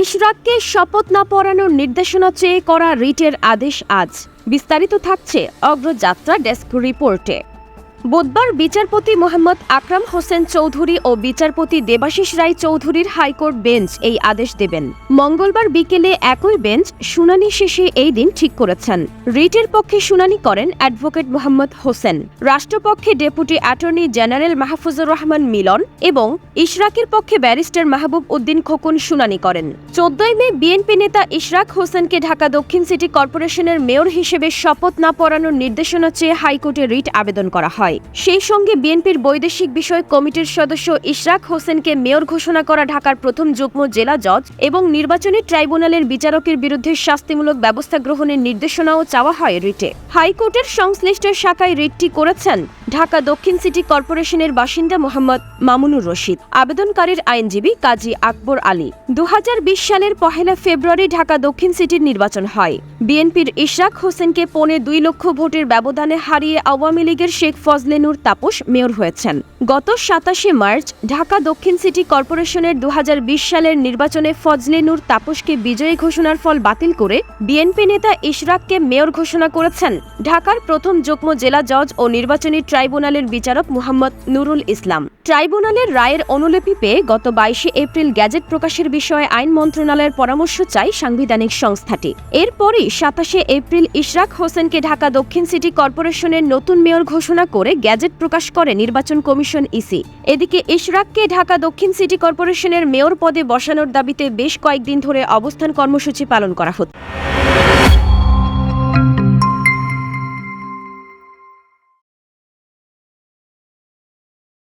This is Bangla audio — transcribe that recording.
ইশরাককে শপথ না পড়ানোর নির্দেশনা চেয়ে করা রিটের আদেশ আজ। বিস্তারিত থাকছে অগ্রযাত্রা ডেস্ক রিপোর্টে। বুধবার বিচারপতি মোহাম্মদ আকরাম হোসেন চৌধুরী ও বিচারপতি দেবাশিস রায় চৌধুরীর হাইকোর্ট বেঞ্চ এই আদেশ দেবেন। মঙ্গলবার বিকেলে একই বেঞ্চ শুনানি শেষে এই দিন ঠিক করেছেন। রিটের পক্ষে শুনানি করেন অ্যাডভোকেট মোহাম্মদ হোসেন। রাষ্ট্রপক্ষে deputy attorney general Mahfuzur Rahman Milon এবং ইশরাকের পক্ষে ব্যারিস্টার মাহবুব উদ্দিন খোকন শুনানি করেন। চোদ্দই মে বিএনপি নেতা ইশরাক হোসেনকে ঢাকা দক্ষিণ সিটি কর্পোরেশনের মেয়র হিসেবে শপথ না পড়ানোর নির্দেশনা চেয়ে হাইকোর্টে রিট আবেদন করা হয়। সেই সঙ্গে বিএনপির বৈদেশিক বিষয় কমিটির সদস্য ইশরাক হোসেনকে মেয়র ঘোষণা করা ঢাকার প্রথম যুগ্ম জেলা জজ এবং নির্বাচনী ট্রাইব্যুনালের বিচারকের বিরুদ্ধে শাস্তিমূলক ব্যবস্থা গ্রহণের নির্দেশনাও চাওয়া হয় রিটে। হাইকোর্টের সংশ্লিষ্ট শাখায় রিটটি করেছেন ঢাকা দক্ষিণ সিটি কর্পোরেশনের বাসিন্দা মোহাম্মদ মামুনুর রশিদ। আবেদনকারীর আইনজীবী কাজী আকবর আলী। দু হাজার বিশ সালের পহেলা ফেব্রুয়ারি ঢাকা দক্ষিণ সিটির নির্বাচন হয়। বিএনপির ইশরাক হোসেনকে পৌনে দুই লক্ষ ভোটের ব্যবধানে হারিয়ে আওয়ামী লীগের শেখ ফজলে নূর তাপস মেয়র হয়েছেন। গত সাতাশে মার্চ ঢাকা দক্ষিণ সিটি কর্পোরেশনের দু হাজার বিশ সালের নির্বাচনে ফজলে নূর তাপসকে বিজয়ী ঘোষণার ফল বাতিল করে বিএনপি নেতা ইশরাককে মেয়র ঘোষণা করেছেন। ঢাকার প্রথম যুগ্ম জেলা জজ ও নির্বাচনী ট্রাইব্যুনালের বিচারক মোহাম্মদ নুরুল ইসলাম। ট্রাইব্যুনালের রায়ের অনুলিপি পেয়ে গত বাইশে এপ্রিল গ্যাজেট প্রকাশের বিষয়ে আইন মন্ত্রণালয়ের পরামর্শ চাই সাংবিধানিক সংস্থাটি। এরপরই সাতাশে এপ্রিল ইশরাক হোসেনকে ঢাকা দক্ষিণ সিটি কর্পোরেশনের নতুন মেয়র ঘোষণা করে গ্যাজেট প্রকাশ করে নির্বাচন কমিশন ইসি। এদিকে ইশরাককে ঢাকা দক্ষিণ সিটি কর্পোরেশনের মেয়র পদে বসানোর দাবিতে বেশ কয়েকদিন ধরে অবস্থান কর্মসূচি পালন করা হচ্ছে।